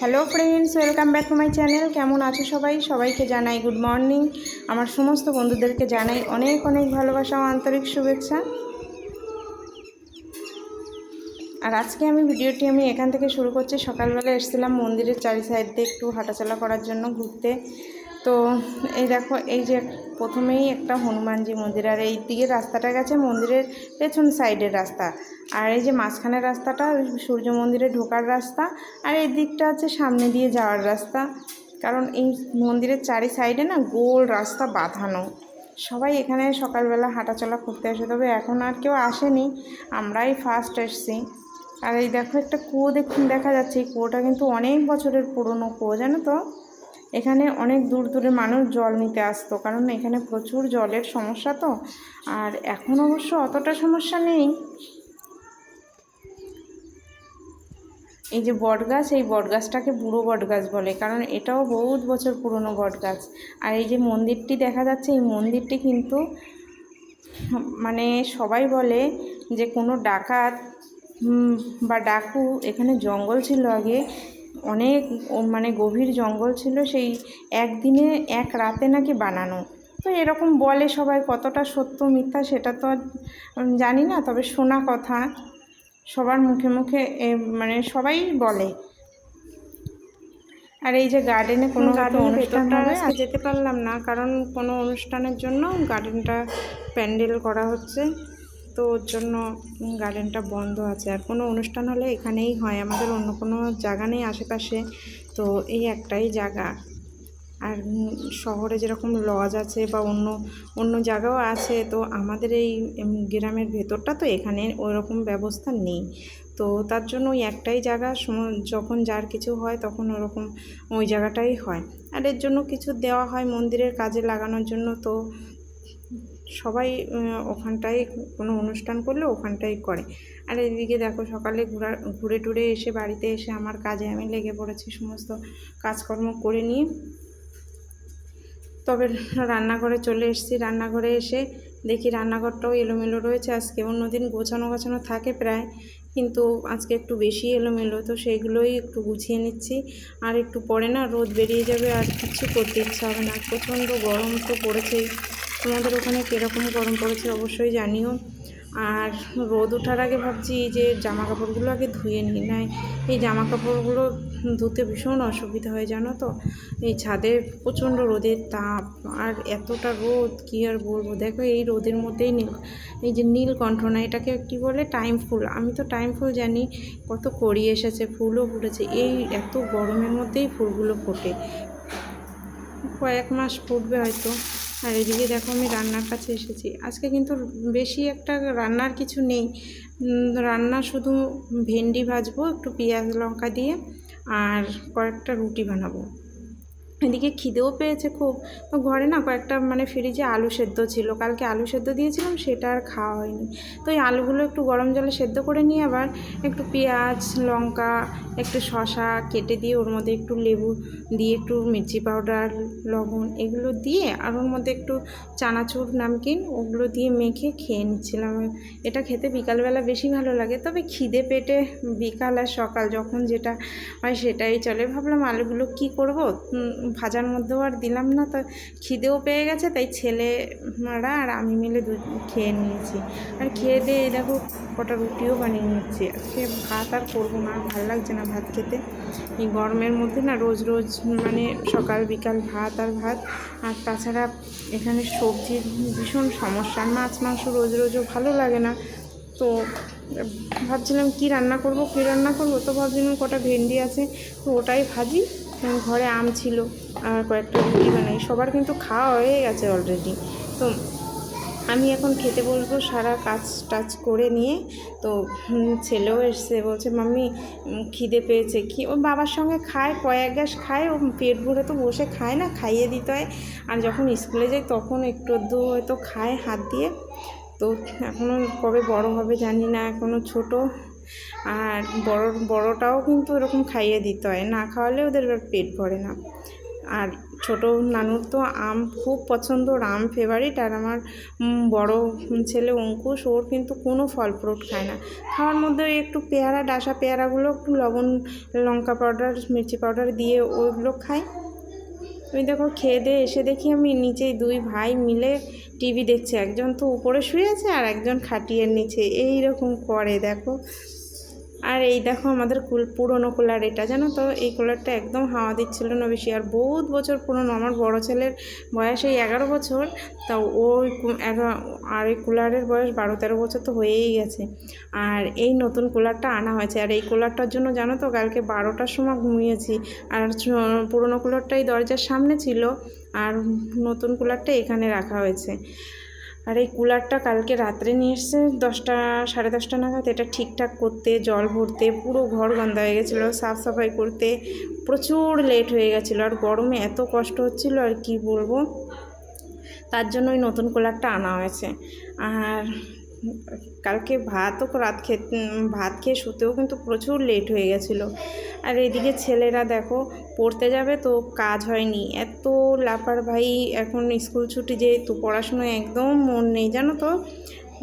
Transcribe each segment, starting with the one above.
Hello friends welcome back to my channel কেমন আছো সবাই? সবাইকে জানাই গুড মর্নিং আমার সমস্ত বন্ধুদেরকে জানাই অনেক অনেক ভালোবাসা ও আন্তরিক শুভেচ্ছা। আর আজকে আমি ভিডিওটি আমি এখান থেকে শুরু করছি। সকালবেলা এসেছিলাম মন্দিরের চারি সাইড দিয়ে একটু হাঁটাচলা করার জন্য, ঘুরতে। তো এই দেখো, এই যে প্রথমেই একটা হনুমানজি মন্দির, আর এই দিকে রাস্তাটা গেছে মন্দিরের পেছন সাইডের রাস্তা। আর এই যে মাঝখানের রাস্তাটা সূর্য মন্দিরে ঢোকার রাস্তা, আর এই দিকটা হচ্ছে সামনে দিয়ে যাওয়ার রাস্তা। কারণ এই মন্দিরের চারি সাইডে না গোল রাস্তা বাঁধানো। সবাই এখানে সকালবেলা হাঁটাচলা করতে আসে, তবে এখন আর কেউ আসেনি। আমরাই ফার্স্ট এসছি। আর এই দেখো একটা কুয়ো দেখুন, দেখা যাচ্ছে। এই কুয়োটা কিন্তু অনেক বছরের পুরনো কুয়ো, জানো তো? এখানে অনেক দূর দূরে মানুষ জল নিতে আসতো, কারণ এখানে প্রচুর জলের সমস্যা তো। আর এখন অবশ্য অতটা সমস্যা নেই। এই যে বট গাছ এই বট গাছটাকে বুড়ো বট গাছ বলে, কারণ এটাও বহুত বছর পুরনো বট গাছ আর এই যে মন্দিরটি দেখা যাচ্ছে, এই মন্দিরটি কিন্তু মানে সবাই বলে যে কোনো ডাকাত বা ডাকু, এখানে জঙ্গল ছিল আগে অনেক মানে গভীর জঙ্গল ছিল সেই একদিনে এক রাতে নাকি বানানো। তো এরকম বলে সবাই কতটা সত্য মিথ্যা সেটা তো আর জানি না তবে শোনা কথা। সবার মুখে মুখে মানে সবাই বলে। আর এই যে গার্ডেনে কোনো গার্ডেনের অনুষ্ঠান ভেতরটা হবে? আজকে আর যেতে পারলাম না কারণ কোনো অনুষ্ঠানের জন্য গার্ডেনটা প্যান্ডেল করা হচ্ছে। তো ওর জন্য গার্ডেনটা বন্ধ আছে। আর কোনো অনুষ্ঠান হলে এখানেই হয়। আমাদের অন্য কোনো জায়গা নেই আশেপাশে। তো এই একটাই জায়গা। আর শহরে যেরকম লজ আছে বা অন্য অন্য জায়গাও আছে, তো আমাদের এই গ্রামের ভেতরটা তো এখানে ওইরকম ব্যবস্থা নেই। তো তার জন্য ওই একটাই জায়গা যখন যার কিছু হয় তখন ওরকম ওই জায়গাটাই হয়। আর এর জন্য কিছু দেওয়া হয় মন্দিরের কাজে লাগানোর জন্য। তো সবাই ওখানটায় কোনো অনুষ্ঠান করলে ওখানটাই করে। আর এদিকে দেখো সকালে ঘোরা, ঘুরে টুরে এসে বাড়িতে এসে আমার কাজে আমি লেগে পড়েছি সমস্ত কাজকর্ম করে নিয়ে। তবে রান্নাঘরে চলে এসেছি। রান্নাঘরে এসে দেখি রান্নাঘরটাও এলোমেলো রয়েছে। আজকে অন্যদিন গোছানো গোছানো থাকে প্রায়, কিন্তু আজকে একটু বেশি এলোমেলো, তো সেইগুলোই একটু গুছিয়ে নিচ্ছি। আর একটু পরে না রোদ বেরিয়ে যাবে আর কিছু করতে ইচ্ছা হবে না। প্রচণ্ড গরম তো পড়েছেই। তোমাদের ওখানে কীরকম গরম পড়েছে অবশ্যই জানিও। আর রোদ ওঠার আগে ভাবছি যে জামা কাপড়গুলো আগে ধুয়ে নিই। নাই, এই জামা কাপড়গুলো ধুতে ভীষণ অসুবিধা হয় জানো তো? এই ছাদে প্রচণ্ড রোদের তাপ, আর এতটা রোদ, কী আর বলব? দেখো এই রোদের মধ্যেই নীল, এই যে নীলকণ্ঠ না, এটাকে কি বলে? Time full. আমি তো টাইম ফুল জানি, কত করি এসেছে, ফুলও ফুটেছে। এই এত গরমের মধ্যেই ফুলগুলো ফোটে। কয়েক মাস ফুটবে হয়তো। আর এদিকে দেখো আমি রান্নার কাছে এসেছি। আজকে কিন্তু বেশি একটা রান্নার কিছু নেই। রান্না শুধু ভেন্ডি ভাজবো, একটু পেঁয়াজ লঙ্কা দিয়ে, আর কয়েকটা রুটি বানাবো। এদিকে খিদেও পেয়েছে খুব। তো ঘরে না কয়েকটা মানে ফ্রিজে আলু সেদ্ধ ছিল। কালকে আলু সেদ্ধ দিয়েছিলাম, সেটা আর খাওয়া হয়নি। তো এই আলুগুলো একটু গরম জলে সেদ্ধ করে নিয়ে আবার একটু পেঁয়াজ, লঙ্কা, একটু শশা কেটে দিয়ে ওর মধ্যে একটু লেবু দিয়ে একটু মির্চি পাউডার, লবণ এগুলো দিয়ে আর ওর মধ্যে একটু চানাচুর, নামকিন ওগুলো দিয়ে মেখে খেয়ে নিচ্ছিলাম। এটা খেতে বিকালবেলা বেশি ভালো লাগে, তবে খিদে পেটে বিকাল আর সকাল যখন যেটা হয় সেটাই চলে। ভাবলাম আলুগুলো কি করব? ভাজার মধ্যেও আর দিলাম না, তো খিদেও পেয়ে গেছে, তাই ছেলেরা আর আমি মিলে দু, খেয়ে নিয়েছি। আর খেয়ে দিয়ে দেখো কটা রুটিও বানিয়ে নিচ্ছি। আজকে ভাত আর করব না ভালো লাগছে না ভাত খেতে। এই গরমের মধ্যে না রোজ রোজ মানে সকাল, বিকাল ভাত আর ভাত। আর তাছাড়া এখানে সবজির ভীষণ সমস্যা মাছ, মাংস রোজ রোজও ভালো লাগে না। তো ভাবছিলাম কি রান্না করব, কী রান্না করব, তো ভাবছিলাম কটা ভেন্ডি আছে, তো ওটাই ভাজি। ঘরে আম ছিল আর কয়েকটা রুটি বানাই। সবার কিন্তু খাওয়া হয়ে গেছে অলরেডি তো আমি এখন খেতে বসবো সারা কাজ টাজ করে নিয়ে। তো ছেলেও এসছে, বলছে, মাম্মি খিদে পেয়েছে। কি, ও বাবার সঙ্গে খায়, কয়েক গ্যাস খায়, ও পেট ভরে তো বসে খায় না, খাইয়ে দিতে হয়। আর যখন স্কুলে যাই তখন একটু আধটু হয়তো খায় হাত দিয়ে। তো এখনও কবে বড় হবে জানি না এখনও ছোট। আর বড়, বড়টাও কিন্তু এরকম খাইয়ে দিতে হয়। না খাওয়ালে ওদের পেট ভরে না। আর ছোটো নানুর তো আম খুব পছন্দ, ওর আম ফেভারিট আর আমার বড় ছেলে অঙ্কুশ, ওর কিন্তু কোনো ফল ফ্রুট খায় না। খাওয়ার মধ্যে একটু পেয়ারা, ডাসা পেয়ারাগুলো, একটু লবণ, লঙ্কা পাউডার মির্চি পাউডার দিয়ে ওইগুলো খায় ওই দেখো খেয়ে দিয়ে এসে দেখি আমি নিচেই দুই ভাই মিলে টিভি দেখছে। একজন তো উপরে শুয়ে আছে আর একজন খাটিয়ের নিচে। এই রকম করে দেখো। আর এই দেখো আমাদের কুল, পুরনো কুলার এটা, জানো তো? এই কুলারটা একদম হাওয়া দিচ্ছিল না বেশি, আর বহুত বছর পুরনো। আমার বড় ছেলের বয়স এই এগারো বছর, তা ওই আর এই কুলারের বয়স বারো তেরো বছর তো হয়েই গেছে। আর এই নতুন কুলারটা আনা হয়েছে, আর এই কুলারটার জন্য জানো তো, কালকে বারোটার সময় ঘুমিয়েছি। আর পুরনো কুলারটা এই দরজার সামনে ছিল, আর নতুন কুলারটা এখানে রাখা হয়েছে। আর এই কুলারটা কালকে রাত্রে নিয়ে এসছে, দশটা, সাড়ে দশটা নাগাদ। এটা ঠিকঠাক করতে, জল ভরতে, পুরো ঘর গন্ধা হয়ে গেছিল, সাফ সাফাই করতে। প্রচুর লেট হয়ে গেছিল আর গরমে এত কষ্ট হচ্ছিল, আর কি বলব? তার জন্য ওই নতুন কুলারটা আনা হয়েছে। আর কালকে ভাতও রাত খেতে ভাত খেয়ে শুতেও কিন্তু প্রচুর লেট হয়ে গেছিল। আর এদিকে ছেলেরা দেখো পড়তে যাবে তো কাজ হয়নি। এত লাপারভাই এখন স্কুল ছুটি যেহেতু পড়াশুনো একদম মন নেই, জানো তো?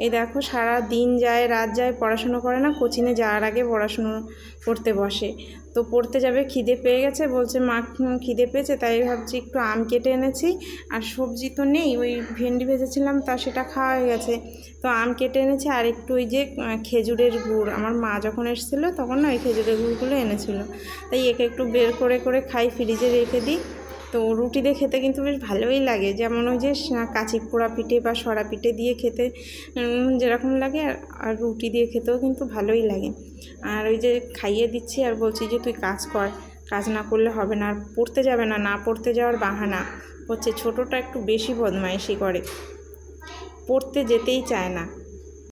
এই দেখো, সারা দিন যায়, রাত যায়, পড়াশুনো করে না কোচিংয়ে যাওয়ার আগে পড়াশুনো করতে বসে। তো পড়তে যাবে, খিদে পেয়ে গেছে, বলছে, মা খিদে পেয়েছে, তাই ভাবছি একটু আম কেটে এনেছি, আর সবজি তো নেই, ওই ভেন্ডি ভেজেছিলাম, তা সেটা খাওয়া হয়ে গেছে। তো আম কেটে এনেছি, আর একটু ওই যে খেজুরের গুড়। আমার মা যখন এসেছিল, তখন না ওই খেজুরের গুড়গুলো এনেছিল। তাই একে একটু বের করে করে খাই, ফ্রিজে রেখে দিই। তো রুটি দিয়ে খেতে কিন্তু বেশ ভালোই লাগে। যেমন ওই যে কাঁচি পোড়া পিঠে বা সরা পিঠে দিয়ে খেতে যেরকম লাগে আর- রুটি দিয়ে খেতেও কিন্তু ভালোই লাগে। আর ওই যে খাইয়ে দিচ্ছি আর বলছি যে, তুই কাজ কর। কাজ না করলে হবে না, আর পড়তে যাবে না। না পড়তে যাওয়ার বাহানা হচ্ছে ছোটোটা একটু বেশি বদমাইশি করে। পড়তে যেতেই চায় না।